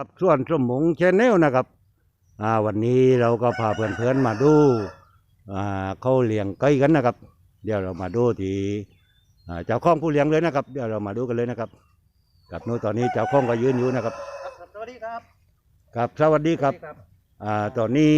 ครับส่วนสมงชแนลนะครับอ่าวันนี้เราก็พาเพื่อนๆมาดูอ่าเขาเลี้ยงไก่กันนะครับ เดี๋ยวเรามาดูที่อ่าเจ้าของผู้เลี้ยงเลยนะครับ เดี๋ยวเรามาดูกันเลยนะครับกับนู้นตอนนี้เจ้าของก็ยืนอยู่นะครับครับสวัสดีครับ ครับสวัสดีครับสวัสดีครับอ่าตอนนี้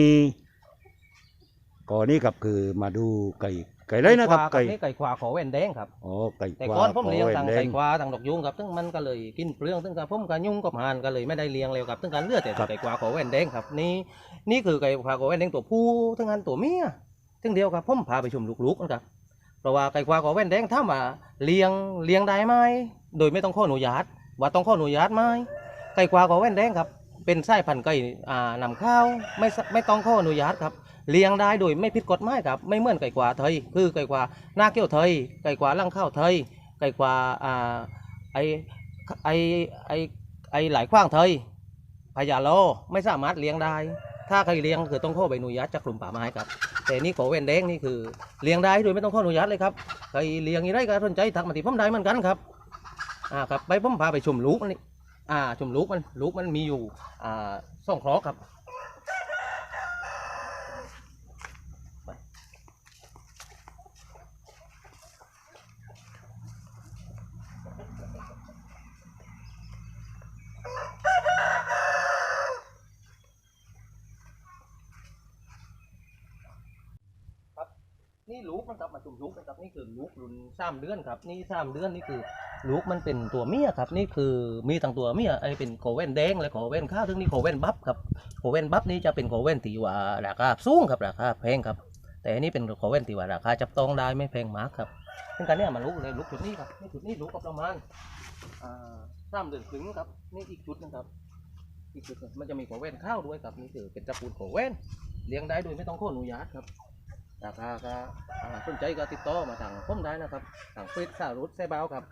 ก่อนนี้ครับคือมาดูไก่ไก่เลยนะครับ ไก่ไก่นี่ไก่ขวาขอแว่นแดงครับอ๋อไก่แต่กวาก่อนผมเลี้ยงขอทางแดไก่ขวาทางดอกยุงครับซึ่งมันก็เลยกินเปลืองซึ่งกับผมกับยุงกับหานก็เลยไม่ได้เลี้ยงเลยครับซึ่งการเลือดแต่ไก่ขวาขอแว่นแดงครับนี่นี่คือไก่ขวาขอแว่นแดงตัวผู้ทั้งนั้นตัวเมียซึ่งเดียวครับผมพาไปชมลูกๆนะครับเพราะว่าไก่ขวาขอแว่นแดงถ้ามาเลี้ยงเลี้ยงได้ไหมโดยไม่ต้องข้ออนุญาตว่าต้องข้ออนุญาตไหมไก่ขวาขอแว่นแดงครับ เป็นไส้พันธุ์ไก่อ่านำข้าไม่สไม่ต้องข้ออนุญาตครับ เลี้ยงได้โดยไม่ผิดกฎหมายครับ ไม่เหมือนไก่กว่าไทย คือไก่กว่าหน้าเกี้ยวไทย ไก่กว่าลังข้าวไทย ไก่กวาอ่าไอไอไอไอหลายขว้างไทยพญาโลไม่สามารถเลี้ยงได้ ถ้าใครเลี้ยงคือต้องข้อใบอนุญาตจากกลุ่มป่าไม้ครับ แต่นี่ขอเว้นแดงนี่คือเลี้ยงได้โดยไม่ต้องข้ออนุญาตเลยครับใครเลี้ยงยังไงก็สนใจทักมาที่ผมได้เหมือนกันครับอ่าครับไปผมพาไปชมลูกนี่ อ่าชมลูกมันลูกมันมีอยู่อ่าสองครอกครับ นี่ลูกมันครับมาจุ่มลูกนะครับนี่คือลูกรุ่นสามเดือนครับ นี่สามเดือนนี่คือลูกมันเป็นตัวเมียครับ นี่คือมีทั้งตัวเมียไอ้เป็นโคเว่นแดงและโคเว่นข้าวซึ่งนี่โคเว่นบัฟครับโคเว่นบัฟนี่จะเป็นโคเว่นตีว่าราคาสูงครับราคาแพงครับ แต่อันนี้เป็นโคเว่นตีว่าราคาจับต้องได้ไม่แพงมากครับซึ่งการเนี้ยมันลูกเลยลูกจุดนี้ครับนี่จุดนี้ลูกกับประมาณสามเดือนครึ่งครับนี่อีกจุดหนึงครับอีกจุดมันจะมีโคเว่นข้าวด้วยครับนี่คือเป็นตระกูลโคเว่นเลี้ยงได้โดยไม่ต้องขออนุญาตครับ ราคาก็สนใจก็ติดต่อมาทางผมได้นะครับทางเฟซสารุดแซ่เบาครับ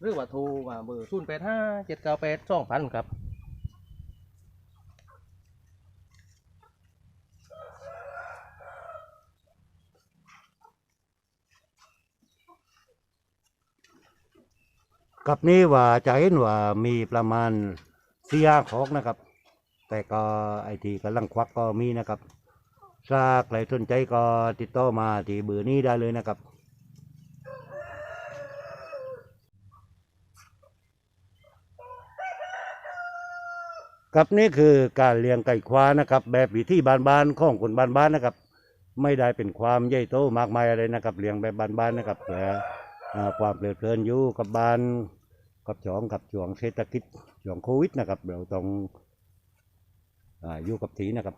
หรือว่าโทรมาเบอร์ศูนย์แปดห้าเจ็ดเก้าแปดสองพันครับกับนี้ว่าจะเห็นว่ามีประมาณเสียขอกนะครับ แต่ก็ไอทีกำลังควักก็มีนะครับ ถ้าใครสนใจก็ติดต่อมาที่เบอร์นี้ได้เลยนะครับครับนี่คือการเลี้ยงไก่ควานะครับ แบบวิธีบ้านๆของคนบ้านๆนะครับ ไม่ได้เป็นความใหญ่โตมากมายอะไรนะครับเลี้ยงแบบบ้านๆนะครับเพื่อความเพลิดเพลินอยู่กับบ้านกับช่องกับช่วงเศรษฐกิจช่วงโควิดนะครับเราต้องออยู่กับทีนะครับ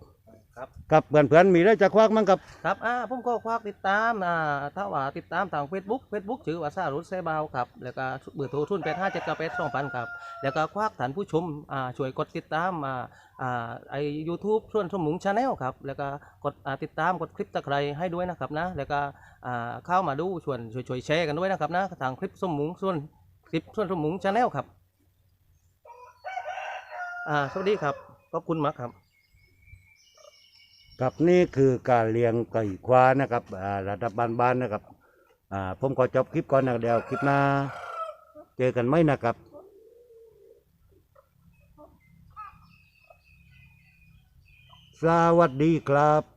ครับกับเพื่อนๆมีได้จะควักมั้งครับครับอ่าผมก็ควักติดตามอ่าถ้าว่าติดตามทาง Facebook Facebook ชื่อว่าสารุดแซ่เบาครับแล้วก็เบอร์โทรศูนย์แปดห้าเจ็ดเก้าแปดสองพันครับแล้วก็ควักฐานผู้ชมอ่าช่วยกดติดตามอ่าอ่าไอยูทูบส่วนสมมุงชาแนลครับแล้วก็กดอ่าติดตามกดคลิปตะไคร้ให้ด้วยนะครับนะแล้วก็อ่าเข้ามาดูชวนช่วยช่วยแชร์กันด้วยนะครับนะทางคลิปสมมุงส่วนคลิปส่วนสมมุงชาแนลครับอ่าสวัสดีครับขอบคุณมากครับ ครับนี่คือการเลี้ยงไก่ควานะครับระดับบ้านๆนะครับผมขอจบคลิปก่อนนะเดี๋ยวคลิปหน้า เจอกันไหมนะครับสวัสดีครับ